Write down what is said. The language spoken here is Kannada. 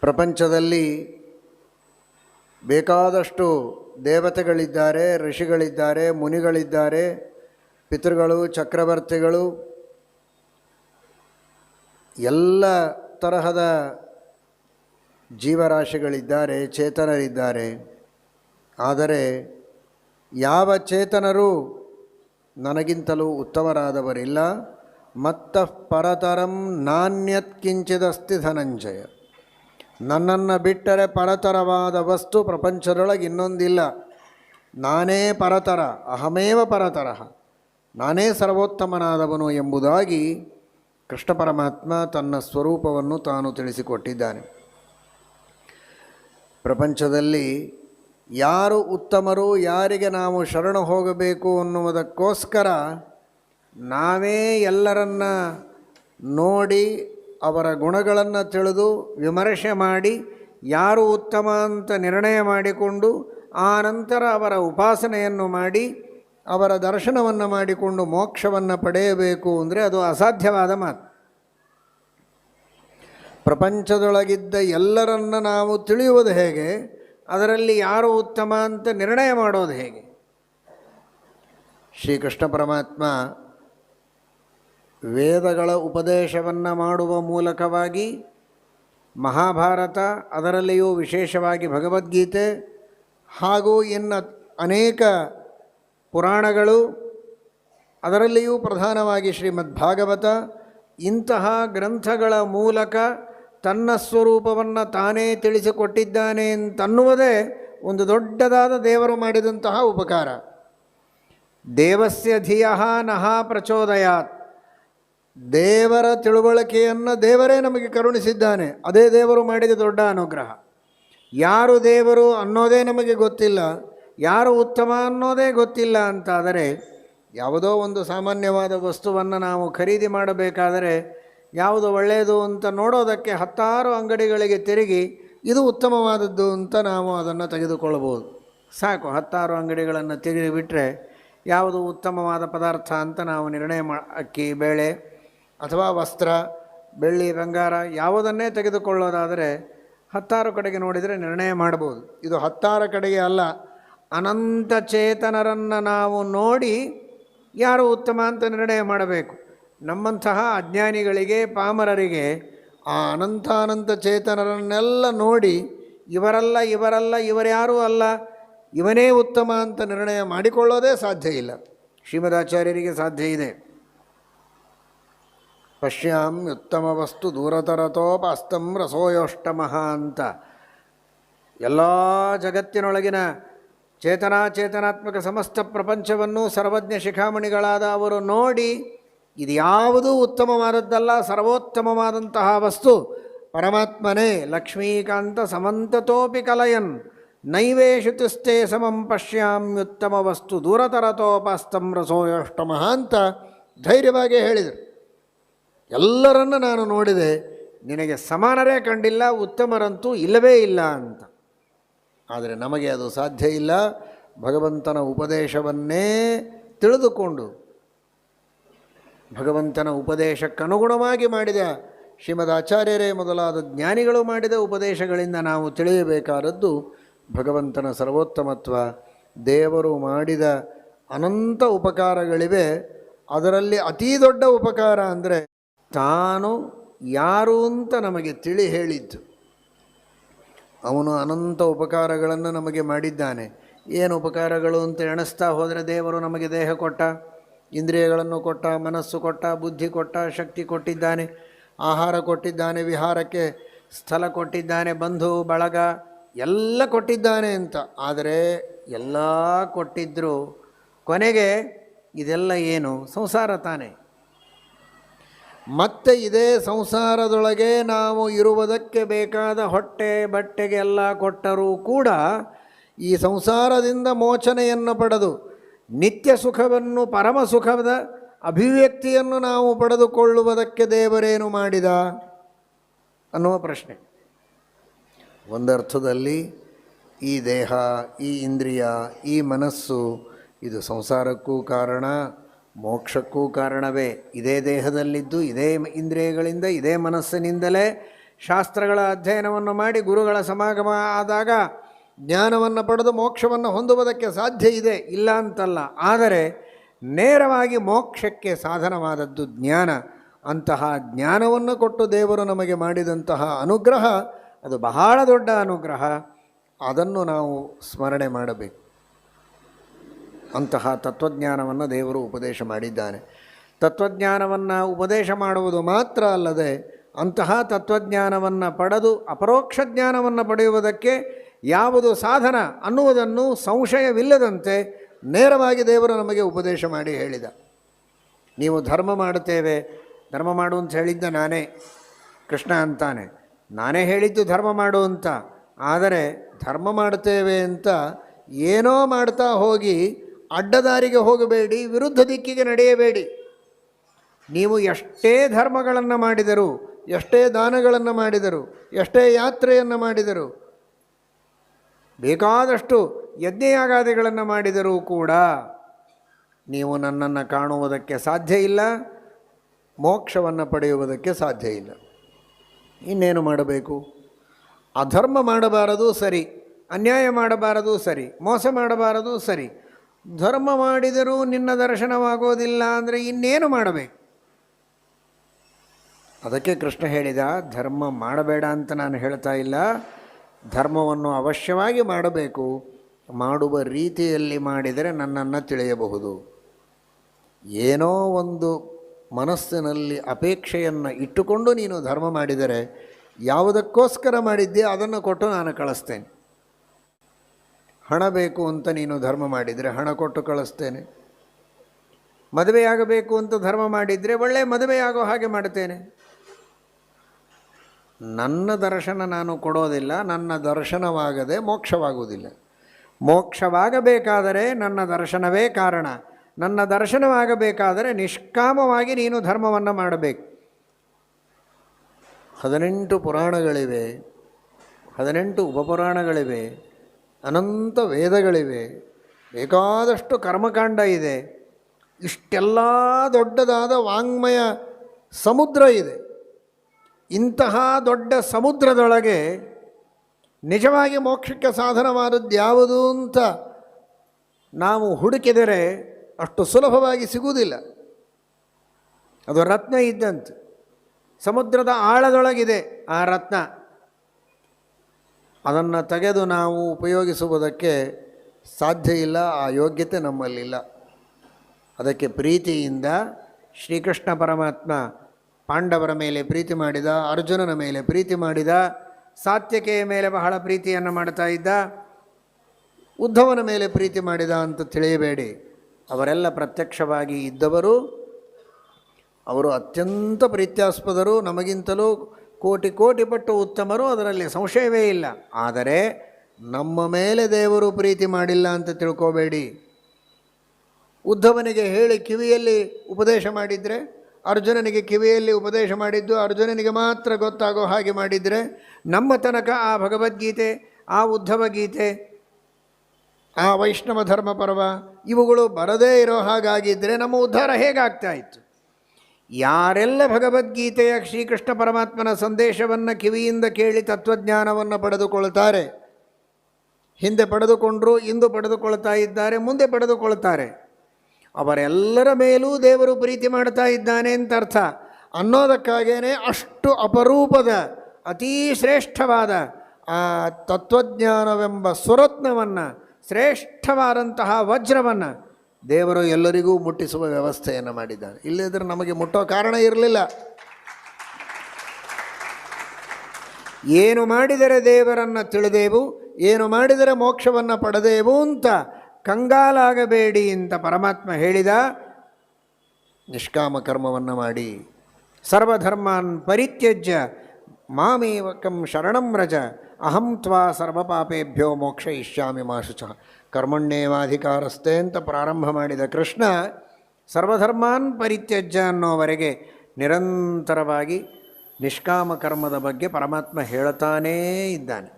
ಪ್ರಪಂಚದಲ್ಲಿ ಬೇಕಾದಷ್ಟು ದೇವತೆಗಳಿದ್ದಾರೆ, ಋಷಿಗಳಿದ್ದಾರೆ, ಮುನಿಗಳಿದ್ದಾರೆ, ಪಿತೃಗಳು, ಚಕ್ರವರ್ತಿಗಳು, ಎಲ್ಲ ತರಹದ ಜೀವರಾಶಿಗಳಿದ್ದಾರೆ, ಚೇತನರಿದ್ದಾರೆ. ಆದರೆ ಯಾವ ಚೇತನರು ನನಗಿಂತಲೂ ಉತ್ತಮರಾದವರಿಲ್ಲ, ಮತ್ತ ಪರತರಂ ನಾಣ್ಯತ್ಕಿಂಚಿದಸ್ತಿ ಧನಂಜಯ. ನನ್ನನ್ನು ಬಿಟ್ಟರೆ ಪರತರವಾದ ವಸ್ತು ಪ್ರಪಂಚದೊಳಗೆ ಇನ್ನೊಂದಿಲ್ಲ. ನಾನೇ ಪರತರ, ಅಹಮೇವ ಪರತರ. ನಾನೇ ಸರ್ವೋತ್ತಮನಾದವನು ಎಂಬುದಾಗಿ ಕೃಷ್ಣ ಪರಮಾತ್ಮ ತನ್ನ ಸ್ವರೂಪವನ್ನು ತಾನು ತಿಳಿಸಿಕೊಟ್ಟಿದ್ದಾನೆ. ಪ್ರಪಂಚದಲ್ಲಿ ಯಾರು ಉತ್ತಮರು, ಯಾರಿಗೆ ನಾವು ಶರಣು ಹೋಗಬೇಕು ಅನ್ನುವುದಕ್ಕೋಸ್ಕರ ನಾವೇ ಎಲ್ಲರನ್ನ ನೋಡಿ ಅವರ ಗುಣಗಳನ್ನು ತಿಳಿದು ವಿಮರ್ಶೆ ಮಾಡಿ ಯಾರು ಉತ್ತಮ ಅಂತ ನಿರ್ಣಯ ಮಾಡಿಕೊಂಡು ಆ ನಂತರ ಅವರ ಉಪಾಸನೆಯನ್ನು ಮಾಡಿ ಅವರ ದರ್ಶನವನ್ನು ಮಾಡಿಕೊಂಡು ಮೋಕ್ಷವನ್ನು ಪಡೆಯಬೇಕು ಅಂದರೆ ಅದು ಅಸಾಧ್ಯವಾದ ಮಾತು. ಪ್ರಪಂಚದೊಳಗಿದ್ದ ಎಲ್ಲರನ್ನ ನಾವು ತಿಳಿಯುವುದು ಹೇಗೆ? ಅದರಲ್ಲಿ ಯಾರು ಉತ್ತಮ ಅಂತ ನಿರ್ಣಯ ಮಾಡೋದು ಹೇಗೆ? ಶ್ರೀಕೃಷ್ಣ ಪರಮಾತ್ಮ ವೇದಗಳ ಉಪದೇಶವನ್ನು ಮಾಡುವ ಮೂಲಕವಾಗಿ ಮಹಾಭಾರತ ಅದರಲ್ಲಿಯೂ ವಿಶೇಷವಾಗಿ ಭಗವದ್ಗೀತೆ ಹಾಗೂ ಇನ್ನು ಅನೇಕ ಪುರಾಣಗಳು ಅದರಲ್ಲಿಯೂ ಪ್ರಧಾನವಾಗಿ ಶ್ರೀಮದ್ ಭಾಗವತ ಇಂತಹ ಗ್ರಂಥಗಳ ಮೂಲಕ ತನ್ನ ಸ್ವರೂಪವನ್ನು ತಾನೇ ತಿಳಿಸಿಕೊಟ್ಟಿದ್ದಾನೆ ಅಂತನ್ನುವುದೇ ಒಂದು ದೊಡ್ಡದಾದ ದೇವರು ಮಾಡಿದಂತಹ ಉಪಕಾರ. ದೇವಸ್ಯ ಧಿಯ ನಹ ಪ್ರಚೋದಯಾತ್. ದೇವರ ತಿಳುವಳಿಕೆಯನ್ನು ದೇವರೇ ನಮಗೆ ಕರುಣಿಸಿದ್ದಾನೆ. ಅದೇ ದೇವರು ಮಾಡಿದ ದೊಡ್ಡ ಅನುಗ್ರಹ. ಯಾರು ದೇವರು ಅನ್ನೋದೇ ನಮಗೆ ಗೊತ್ತಿಲ್ಲ. ಯಾರು ಉತ್ತಮ ಅನ್ನೋದೇ ಗೊತ್ತಿಲ್ಲ ಅಂತಾದರೆ, ಯಾವುದೋ ಒಂದು ಸಾಮಾನ್ಯವಾದ ವಸ್ತುವನ್ನು ನಾವು ಖರೀದಿ ಮಾಡಬೇಕಾದರೆ, ಯಾವುದು ಒಳ್ಳೆಯದು ಅಂತ ನೋಡೋದಕ್ಕೆ ಹತ್ತಾರು ಅಂಗಡಿಗಳಿಗೆ ತಿರುಗಿ, ಇದು ಉತ್ತಮವಾದದ್ದು ಅಂತ ನಾವು ಅದನ್ನು ತೆಗೆದುಕೊಳ್ಳಬಹುದು ಸಾಕು, ಹತ್ತಾರು ಅಂಗಡಿಗಳನ್ನು ತೆಗೆದುಬಿಟ್ರೆ ಯಾವುದು ಉತ್ತಮವಾದ ಪದಾರ್ಥ ಅಂತ ನಾವು ನಿರ್ಣಯ ಮಾ, ಅಕ್ಕಿ, ಬೇಳೆ ಅಥವಾ ವಸ್ತ್ರ, ಬೆಳ್ಳಿ, ಬಂಗಾರ ಯಾವುದನ್ನೇ ತೆಗೆದುಕೊಳ್ಳೋದಾದರೆ ಹತ್ತಾರು ಕಡೆಗೆ ನೋಡಿದರೆ ನಿರ್ಣಯ ಮಾಡ್ಬೋದು ಇದು ಹತ್ತಾರು ಕಡೆಗೆ ಅಲ್ಲ, ಅನಂತ ಚೇತನರನ್ನು ನಾವು ನೋಡಿ ಯಾರು ಉತ್ತಮ ಅಂತ ನಿರ್ಣಯ ಮಾಡಬೇಕು. ನಮ್ಮಂತಹ ಅಜ್ಞಾನಿಗಳಿಗೆ, ಪಾಮರರಿಗೆ ಆ ಅನಂತಾನಂತ ಚೇತನರನ್ನೆಲ್ಲ ನೋಡಿ, ಇವರಲ್ಲ ಇವರಲ್ಲ, ಇವರ್ಯಾರೂ ಅಲ್ಲ, ಇವನೇ ಉತ್ತಮ ಅಂತ ನಿರ್ಣಯ ಮಾಡಿಕೊಳ್ಳೋದೇ ಸಾಧ್ಯ ಇಲ್ಲ. ಶ್ರೀಮದಾಚಾರ್ಯರಿಗೆ ಸಾಧ್ಯ ಇದೆ. ಪಶ್ಯಾಮ್ಯುತ್ತಮ ವಸ್ತು ದೂರತರತೋಪಾಸ್ತಂ ರಸೋಯೋಷ್ಟಮಃ ಅಂತ. ಎಲ್ಲ ಜಗತ್ತಿನೊಳಗಿನ ಚೇತನಾಚೇತನಾತ್ಮಕ ಸಮಸ್ತ ಪ್ರಪಂಚವನ್ನು ಸರ್ವಜ್ಞ ಶಿಖಾಮಣಿಗಳಾದ ಅವರು ನೋಡಿ, ಇದು ಯಾವುದೂ ಉತ್ತಮವಾದದ್ದಲ್ಲ, ಸರ್ವೋತ್ತಮವಾದಂತಹ ವಸ್ತು. ಪರಮಾತ್ಮನೇ ಲಕ್ಷ್ಮೀಕಾಂತ ಸಮಂತತೋಪಿ ಕಲಯನ್. ನೈವೇಶು ತಿಸ್ತೇ ಸಮಂ ಪಶ್ಯಾಮ್ಯುತ್ತಮ ವಸ್ತು ದೂರತರತೋಪಾಸ್ತಂ ರಸೋಯೋಷ್ಟಮಃ ಅಂತ ಧೈರ್ಯವಾಗಿ ಹೇಳಿದರು. ಎಲ್ಲರನ್ನು ನಾನು ನೋಡಿದೆ, ನಿನಗೆ ಸಮಾನರೇ ಕಂಡಿಲ್ಲ, ಉತ್ತಮರಂತೂ ಇಲ್ಲವೇ ಇಲ್ಲ ಅಂತ. ಆದರೆ ನಮಗೆ ಅದು ಸಾಧ್ಯ ಇಲ್ಲ. ಭಗವಂತನ ಉಪದೇಶವನ್ನೇ ತಿಳಿದುಕೊಂಡು, ಭಗವಂತನ ಉಪದೇಶಕ್ಕನುಗುಣವಾಗಿ ಮಾಡಿದ ಶ್ರೀಮದ್ ಆಚಾರ್ಯರೇ ಮೊದಲಾದ ಜ್ಞಾನಿಗಳು ಮಾಡಿದ ಉಪದೇಶಗಳಿಂದ ನಾವು ತಿಳಿಯಬೇಕಾದದ್ದು, ಭಗವಂತನ ಸರ್ವೋತ್ತಮತ್ವ, ದೇವರು ಮಾಡಿದ ಅನಂತ ಉಪಕಾರಗಳಿವೆ. ಅದರಲ್ಲಿ ಅತೀ ದೊಡ್ಡ ಉಪಕಾರ ಅಂದರೆ ತಾನು ಯಾರು ಅಂತ ನಮಗೆ ತಿಳಿ ಹೇಳಿದ್ದು. ಅವನು ಅನಂತ ಉಪಕಾರಗಳನ್ನು ನಮಗೆ ಮಾಡಿದ್ದಾನೆ. ಏನು ಉಪಕಾರಗಳು ಅಂತ ಎಣಿಸ್ತಾ ಹೋದರೆ ದೇವರು ನಮಗೆ ದೇಹ ಕೊಟ್ಟ, ಇಂದ್ರಿಯಗಳನ್ನು ಕೊಟ್ಟ, ಮನಸ್ಸು ಕೊಟ್ಟ, ಬುದ್ಧಿ ಕೊಟ್ಟ, ಶಕ್ತಿ ಕೊಟ್ಟಿದ್ದಾನೆ, ಆಹಾರ ಕೊಟ್ಟಿದ್ದಾನೆ, ವಿಹಾರಕ್ಕೆ ಸ್ಥಳ ಕೊಟ್ಟಿದ್ದಾನೆ, ಬಂಧು, ಬಳಗ, ಎಲ್ಲ ಕೊಟ್ಟಿದ್ದಾನೆ ಅಂತ. ಆದರೆ ಎಲ್ಲ ಕೊಟ್ಟಿದ್ದರೂ ಕೊನೆಗೆ ಇದೆಲ್ಲ ಏನು? ಸಂಸಾರ ತಾನೇ. ಮತ್ತೆ ಇದೇ ಸಂಸಾರದೊಳಗೆ ನಾವು ಇರುವುದಕ್ಕೆ ಬೇಕಾದ ಹೊಟ್ಟೆ ಬಟ್ಟೆಗೆ ಎಲ್ಲ ಕೊಟ್ಟರೂ ಕೂಡ ಈ ಸಂಸಾರದಿಂದ ಮೋಚನೆಯನ್ನು ಪಡೆದು ನಿತ್ಯ ಸುಖವನ್ನು, ಪರಮ ಸುಖದ ಅಭಿವ್ಯಕ್ತಿಯನ್ನು ನಾವು ಪಡೆದುಕೊಳ್ಳುವುದಕ್ಕೆ ದೇವರೇನು ಮಾಡಿದ ಅನ್ನುವ ಪ್ರಶ್ನೆ. ಒಂದರ್ಥದಲ್ಲಿ ಈ ದೇಹ, ಈ ಇಂದ್ರಿಯ, ಈ ಮನಸ್ಸು ಇದು ಸಂಸಾರಕ್ಕೂ ಕಾರಣ. ಮೋಕ್ಷಕ್ಕೂ ಕಾರಣವೇ ಇದೇ ದೇಹದಲ್ಲಿದ್ದು, ಇದೇ ಇಂದ್ರಿಯಗಳಿಂದ, ಇದೇ ಮನಸ್ಸಿನಿಂದಲೇ ಶಾಸ್ತ್ರಗಳ ಅಧ್ಯಯನವನ್ನು ಮಾಡಿ ಗುರುಗಳ ಸಮಾಗಮ ಆದಾಗ ಜ್ಞಾನವನ್ನು ಪಡೆದು ಮೋಕ್ಷವನ್ನು ಹೊಂದುವುದಕ್ಕೆ ಸಾಧ್ಯ ಇದೆ, ಇಲ್ಲ ಅಂತಲ್ಲ. ಆದರೆ ನೇರವಾಗಿ ಮೋಕ್ಷಕ್ಕೆ ಸಾಧನವಾದದ್ದು ಜ್ಞಾನ. ಅಂತಹ ಜ್ಞಾನವನ್ನು ಕೊಟ್ಟು ದೇವರು ನಮಗೆ ಮಾಡಿದಂತಹ ಅನುಗ್ರಹ, ಅದು ಬಹಳ ದೊಡ್ಡ ಅನುಗ್ರಹ. ಅದನ್ನು ನಾವು ಸ್ಮರಣೆ ಮಾಡಬೇಕು. ಅಂತಹ ತತ್ವಜ್ಞಾನವನ್ನು ದೇವರು ಉಪದೇಶ ಮಾಡಿದ್ದಾನೆ. ತತ್ವಜ್ಞಾನವನ್ನು ಉಪದೇಶ ಮಾಡುವುದು ಮಾತ್ರ ಅಲ್ಲದೆ ಅಂತಹ ತತ್ವಜ್ಞಾನವನ್ನು ಪಡೆದು ಅಪರೋಕ್ಷ ಜ್ಞಾನವನ್ನು ಪಡೆಯುವುದಕ್ಕೆ ಯಾವುದು ಸಾಧನ ಅನ್ನುವುದನ್ನು ಸಂಶಯವಿಲ್ಲದಂತೆ ನೇರವಾಗಿ ದೇವರು ನಮಗೆ ಉಪದೇಶ ಮಾಡಿ ಹೇಳಿದ. ನೀವು ಧರ್ಮ ಮಾಡುತ್ತೇವೆ, ಧರ್ಮ ಮಾಡು ಅಂತ ಹೇಳಿದ್ದ ನಾನೇ, ಕೃಷ್ಣ ಅಂತಾನೆ. ನಾನೇ ಹೇಳಿದ್ದು ಧರ್ಮ ಮಾಡು ಅಂತ, ಆದರೆ ಧರ್ಮ ಮಾಡುತ್ತೇವೆ ಅಂತ ಏನೋ ಮಾಡ್ತಾ ಹೋಗಿ ಅಡ್ಡದಾರಿಗೆ ಹೋಗಬೇಡಿ, ವಿರುದ್ಧ ದಿಕ್ಕಿಗೆ ನಡೆಯಬೇಡಿ. ನೀವು ಎಷ್ಟೇ ಧರ್ಮಗಳನ್ನು ಮಾಡಿದರು, ಎಷ್ಟೇ ದಾನಗಳನ್ನು ಮಾಡಿದರು, ಎಷ್ಟೇ ಯಾತ್ರೆಯನ್ನು ಮಾಡಿದರು, ಬೇಕಾದಷ್ಟು ಯಜ್ಞಯಾಗಾದಿಗಳನ್ನು ಮಾಡಿದರೂ ಕೂಡ ನೀವು ನನ್ನನ್ನು ಕಾಣುವುದಕ್ಕೆ ಸಾಧ್ಯ ಇಲ್ಲ, ಮೋಕ್ಷವನ್ನು ಪಡೆಯುವುದಕ್ಕೆ ಸಾಧ್ಯ ಇಲ್ಲ. ಇನ್ನೇನು ಮಾಡಬೇಕು? ಅಧರ್ಮ ಮಾಡಬಾರದು ಸರಿ, ಅನ್ಯಾಯ ಮಾಡಬಾರದು ಸರಿ, ಮೋಸ ಮಾಡಬಾರದು ಸರಿ ಧರ್ಮ ಮಾಡಿದರೂ ನಿನ್ನ ದರ್ಶನವಾಗೋದಿಲ್ಲ ಅಂದರೆ ಇನ್ನೇನು ಮಾಡಬೇಕು? ಅದಕ್ಕೆ ಕೃಷ್ಣ ಹೇಳಿದ, ಧರ್ಮ ಮಾಡಬೇಡ ಅಂತ ನಾನು ಹೇಳ್ತಾ ಇಲ್ಲ. ಧರ್ಮವನ್ನು ಅವಶ್ಯವಾಗಿ ಮಾಡಬೇಕು. ಮಾಡುವ ರೀತಿಯಲ್ಲಿ ಮಾಡಿದರೆ ನನ್ನನ್ನು ತಿಳಿಯಬಹುದು. ಏನೋ ಒಂದು ಮನಸ್ಸಿನಲ್ಲಿ ಅಪೇಕ್ಷೆಯನ್ನು ಇಟ್ಟುಕೊಂಡು ನೀನು ಧರ್ಮ ಮಾಡಿದರೆ ಯಾವುದಕ್ಕೋಸ್ಕರ ಮಾಡಿದ್ದೆ ಅದನ್ನು ಕೊಟ್ಟು ನಾನು ಕಳಿಸ್ತೇನೆ. ಹಣ ಬೇಕು ಅಂತ ನೀನು ಧರ್ಮ ಮಾಡಿದರೆ ಹಣ ಕೊಟ್ಟು ಕಳಿಸ್ತೇನೆ. ಮದುವೆಯಾಗಬೇಕು ಅಂತ ಧರ್ಮ ಮಾಡಿದರೆ ಒಳ್ಳೆಯ ಮದುವೆಯಾಗೋ ಹಾಗೆ ಮಾಡ್ತೇನೆ ನನ್ನ ದರ್ಶನ ನಾನು ಕೊಡೋದಿಲ್ಲ, ನನ್ನ ದರ್ಶನವಾಗದೆ ಮೋಕ್ಷವಾಗುವುದಿಲ್ಲ. ಮೋಕ್ಷವಾಗಬೇಕಾದರೆ ನನ್ನ ದರ್ಶನವೇ ಕಾರಣ. ನನ್ನ ದರ್ಶನವಾಗಬೇಕಾದರೆ ನಿಷ್ಕಾಮವಾಗಿ ನೀನು ಧರ್ಮವನ್ನು ಮಾಡಬೇಕು. ಹದಿನೆಂಟು ಪುರಾಣಗಳಿವೆ, ಹದಿನೆಂಟು ಉಪಪುರಾಣಗಳಿವೆ. ಅನಂತ ವೇದಗಳಿವೆ. ಬೇಕಾದಷ್ಟು ಕರ್ಮಕಾಂಡ ಇದೆ. ಇಷ್ಟೆಲ್ಲ ದೊಡ್ಡದಾದ ವಾಂಗ್ಮಯ ಸಮುದ್ರ ಇದೆ. ಇಂತಹ ದೊಡ್ಡ ಸಮುದ್ರದೊಳಗೆ ನಿಜವಾಗಿ ಮೋಕ್ಷಕ್ಕೆ ಸಾಧನವಾದದ್ದು ಯಾವುದು ಅಂತ ನಾವು ಹುಡುಕಿದರೆ ಅಷ್ಟು ಸುಲಭವಾಗಿ ಸಿಗುವುದಿಲ್ಲ. ಅದು ರತ್ನ ಇದ್ದಂತೆ. ಸಮುದ್ರದ ಆಳದೊಳಗಿದೆ ಆ ರತ್ನ. ಅದನ್ನು ತೆಗೆದು ನಾವು ಉಪಯೋಗಿಸುವುದಕ್ಕೆ ಸಾಧ್ಯ ಇಲ್ಲ, ಆ ಯೋಗ್ಯತೆ ನಮ್ಮಲ್ಲಿಲ್ಲ ಅದಕ್ಕೆ ಪ್ರೀತಿಯಿಂದ ಶ್ರೀಕೃಷ್ಣ ಪರಮಾತ್ಮ ಪಾಂಡವರ ಮೇಲೆ ಪ್ರೀತಿ ಮಾಡಿದ, ಅರ್ಜುನನ ಮೇಲೆ ಪ್ರೀತಿ ಮಾಡಿದ ಸಾತ್ಯಕೆಯ ಮೇಲೆ ಬಹಳ ಪ್ರೀತಿಯನ್ನು ಮಾಡ್ತಾ ಇದ್ದ, ಉದ್ಧವನ ಮೇಲೆ ಪ್ರೀತಿ ಮಾಡಿದ ಅಂತ ತಿಳಿಯಬೇಡಿ. ಅವರೆಲ್ಲ ಪ್ರತ್ಯಕ್ಷವಾಗಿ ಇದ್ದವರು, ಅವರು ಅತ್ಯಂತ ಪ್ರೀತ್ಯಾಸ್ಪದರು. ನಮಗಿಂತಲೂ ಕೋಟಿ ಕೋಟಿ ಪಟ್ಟು ಉತ್ತಮರು, ಅದರಲ್ಲಿ ಸಂಶಯವೇ ಇಲ್ಲ. ಆದರೆ ನಮ್ಮ ಮೇಲೆ ದೇವರು ಪ್ರೀತಿ ಮಾಡಿಲ್ಲ ಅಂತ ತಿಳ್ಕೋಬೇಡಿ. ಉದ್ಧವನಿಗೆ ಹೇಳಿ ಕಿವಿಯಲ್ಲಿ ಉಪದೇಶ ಮಾಡಿದರೆ, ಅರ್ಜುನನಿಗೆ ಕಿವಿಯಲ್ಲಿ ಉಪದೇಶ ಮಾಡಿದ್ದು, ಅರ್ಜುನನಿಗೆ ಮಾತ್ರ ಗೊತ್ತಾಗೋ ಹಾಗೆ ಮಾಡಿದರೆ, ನಮ್ಮ ತನಕ ಆ ಭಗವದ್ಗೀತೆ, ಆ ಉದ್ಧವ ಗೀತೆ ಆ ವೈಷ್ಣವ ಧರ್ಮ ಪರ್ವ, ಇವುಗಳು ಬರದೇ ಇರೋ ಹಾಗಾಗಿದ್ದರೆ ನಮ್ಮ ಉದ್ಧಾರ ಹೇಗಾಗ್ತಾ ಇತ್ತು? ಯಾರೆಲ್ಲ ಭಗವದ್ಗೀತೆಯ ಶ್ರೀಕೃಷ್ಣ ಪರಮಾತ್ಮನ ಸಂದೇಶವನ್ನು ಕಿವಿಯಿಂದ ಕೇಳಿ ತತ್ವಜ್ಞಾನವನ್ನು ಪಡೆದುಕೊಳ್ತಾರೆ, ಹಿಂದೆ ಪಡೆದುಕೊಂಡರು, ಇಂದು ಪಡೆದುಕೊಳ್ತಾ ಇದ್ದಾರೆ, ಮುಂದೆ ಪಡೆದುಕೊಳ್ತಾರೆ, ಅವರೆಲ್ಲರ ಮೇಲೂ ದೇವರು ಪ್ರೀತಿ ಮಾಡ್ತಾ ಇದ್ದಾನೆ ಅಂತ ಅರ್ಥ. ಅನ್ನೋದಕ್ಕಾಗೇ ಅಷ್ಟು ಅಪರೂಪದ, ಅತೀ ಶ್ರೇಷ್ಠವಾದ ಆ ತತ್ವಜ್ಞಾನವೆಂಬ ಸುರತ್ನವನ್ನು, ಶ್ರೇಷ್ಠವಾದಂತಹ ವಜ್ರವನ್ನು ದೇವರು ಎಲ್ಲರಿಗೂ ಮುಟ್ಟಿಸುವ ವ್ಯವಸ್ಥೆಯನ್ನು ಮಾಡಿದ್ದಾನೆ ಇಲ್ಲದ್ರೆ ನಮಗೆ ಮುಟ್ಟೋ ಕಾರಣ ಇರಲಿಲ್ಲ. ಏನು ಮಾಡಿದರೆ ದೇವರನ್ನು ತಿಳಿದೆವು, ಏನು ಮಾಡಿದರೆ ಮೋಕ್ಷವನ್ನು ಪಡೆದೇವು ಅಂತ ಕಂಗಾಲಾಗಬೇಡಿ ಅಂತ ಪರಮಾತ್ಮ ಹೇಳಿದ ನಿಷ್ಕಾಮ ಕರ್ಮವನ್ನು ಮಾಡಿ. ಸರ್ವಧರ್ಮಾನ್ ಪರಿತ್ಯಜ್ಯ ಮಾಮೇವಕಂ ಶರಣಂ ರಜ. ಅಹಂ ತ್ವಾ ಸರ್ವಪಾಪೇಭ್ಯೋ ಮೋಕ್ಷ ಇಷ್ಯಾಮಿ ಮಾಶುಚ. ಕರ್ಮಣ್ಯೇವಾಧಿಕಾರಸ್ಥೆ ಅಂತ ಪ್ರಾರಂಭ ಮಾಡಿದ ಕೃಷ್ಣ ಸರ್ವಧರ್ಮಾನ್ ಪರಿತ್ಯಜ್ಯ ಅನ್ನೋವರೆಗೆ ನಿರಂತರವಾಗಿ ನಿಷ್ಕಾಮ ಕರ್ಮದ ಬಗ್ಗೆ ಪರಮಾತ್ಮ ಹೇಳ್ತಾನೇ ಇದ್ದಾನೆ.